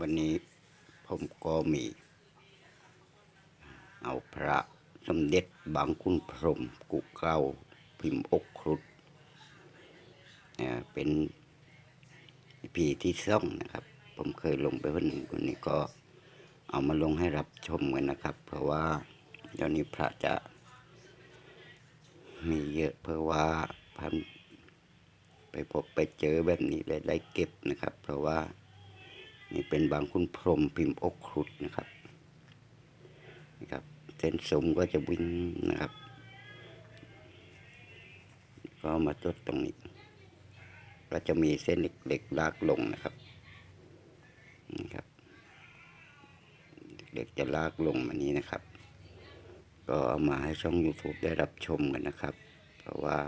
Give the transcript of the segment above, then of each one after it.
วันนี้ผมก็มี เอาพระสมเด็จบางคุณพรมกุเก้าพิมพ์อกครุฑเนี่ยเป็นพีที่ซ่องนะครับ ผมเคยลงไปวันหนึ่งวันนี้ก็เอามาลงให้รับชมกันนะครับ เพราะว่าเดี๋ยวนี้พระจะ มีเยอะเพราะว่าพันไปพบไปเจอแบบนี้เลยได้เก็บนะครับ เพราะว่า นี่เป็นบางคุณพรมพิมพ์อกครุฑนะครับนะครับเส้นสมก็จะวิ่งนะครับ ก็มาตดตรงนี้ ก็จะมีเส้นเหล็กๆลากลงนะครับนะครับเด็กจะลากลงมานี้นะครับ ก็เอามาให้ช่อง YouTube ได้รับชมกันนะครับ เพราะว่า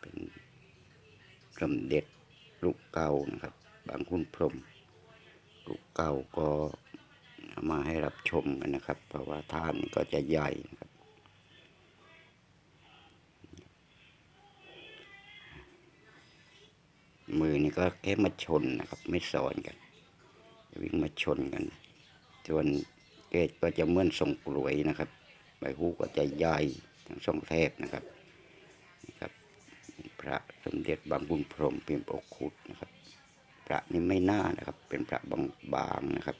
เป็นสมเด็จ ลูกเก่านะครับ บางคุณพรมลูกเก่าก็มาให้รับชมกันนะครับ เพราะว่าท่านก็จะใหญ่นะครับมือนี่ก็แค่มาชนนะครับ ไม่สอนกันวิ่งมาชนกัน ส่วนเกตก็จะเหมือนทรงกลวยนะครับ ใบหูก็จะใหญ่ทั้งสองแทบนะครับนะครับ ระสมเด็จบางบุญพรหมพิมพ์อกคุดนะครับ พระนี่ไม่น่านะครับ เป็นพระบางๆนะครับ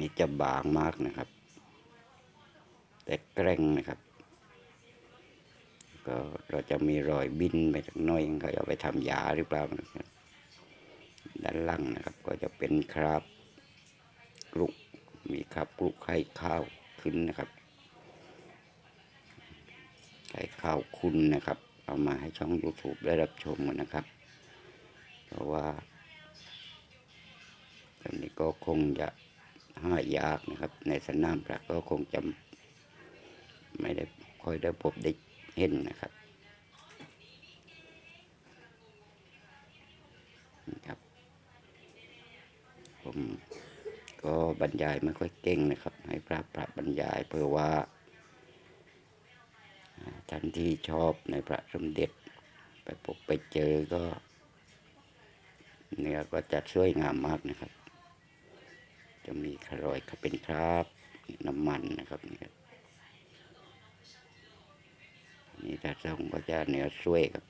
นี่จะบางมากนะครับ แต่แกร่งนะครับ ก็เราจะมีรอยบินไปสักน้อยเขาเอาไปทำยาหรือเปล่านะครับด้านล่างนะครับ ก็จะเป็นคราบกลุก มีคราบกลุกไข่ข้าวขึ้นนะครับ ไข่ข้าวคุณนะครับ เอามาให้ช่อง YouTube ได้รับชมกันนะครับ เพราะว่าตอนนี้ก็คงจะหายากนะครับ ในสนามพระก็คงจะไม่ได้ค่อยได้พบได้เห็นนะครับนะครับผม ก็บรรยายไม่ค่อยเก่งนะครับ ให้พระพระบรรยายเพื่อว่าท่านที่ชอบในพระสมเด็จไปพบไปเจอก็เนื้อก็จะสวยงามมากนะครับ จะมีครอยเป็นคราบน้ำมันนะครับนี่ครับนี่ถ้าส่งก็จะเนื้อสวยครับ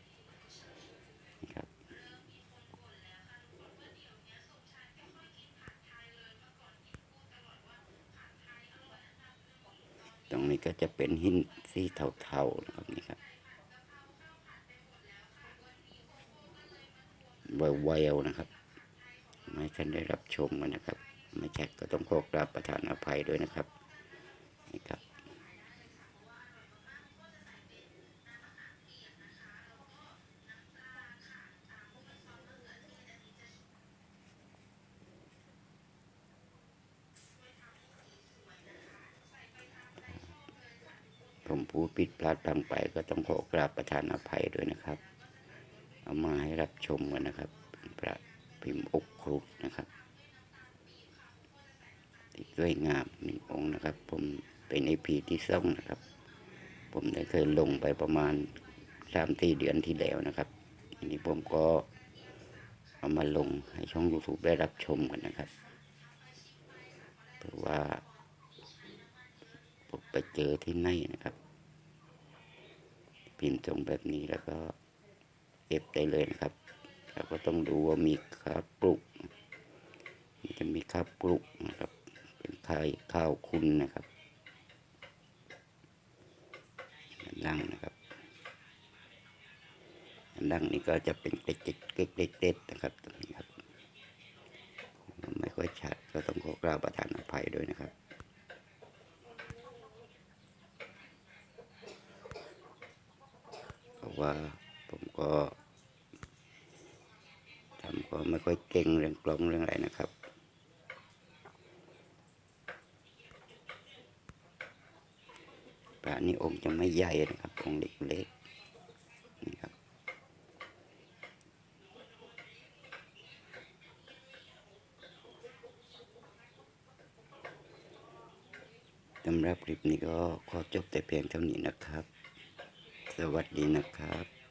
นี่ครับ ตรงนี้ก็จะเป็นหินสีเทาๆนะครับนี่ครับแววๆนะครับไม่ท่านได้รับชมกันนะครับ ไม่ใช่ก็ต้องขอกราบประทานอภัยด้วยนะครับนี่ครับ ผมพูดผิดพลาดพลังไปก็ต้องขอกราบประทานอภัยด้วยนะครับ เอามาให้รับชมกันนะครับเป็นพระพิมพ์อกครุฑนะครับที่สวยงามหนึ่งองค์นะครับ ผมเป็นไอพีที่ซ่องนะครับ ผมได้เคยลงไปประมาณสามสี่เดือนที่แล้วนะครับทีนี้ผมก็เอามาลงให้ช่อง YouTube ได้รับชมกันนะครับเพราะว่าผมไปเจอที่ไหนนะครับ พิมพ์ตรงแบบนี้แล้วก็เก็บได้เลยนะครับเราก็ต้องดูว่ามีข้าวปลุกมันจะมีข้าวปลุกนะครับ เป็นข้าวข้าวคุณนะครับด้งนะครับด้งนี่ก็จะเป็นเกล็ดเกล็ดเกล็ดเกล็ดนะครับตรงนี้ครับ ไม่ค่อยชัดก็ต้องขอกราบประทานอภัยด้วยนะครับ เพราะ ว่า ผมก็ทำก็ไม่ค่อยเก่งเรื่องกลองเรื่องอะไรนะครับพระนี่องค์จะไม่ใหญ่นะครับ องค์เล็กๆนี่ครับสำหรับคลิปนี้ก็ขอจบแต่เพียงเท่านี้นะครับ วัสดีนะครับ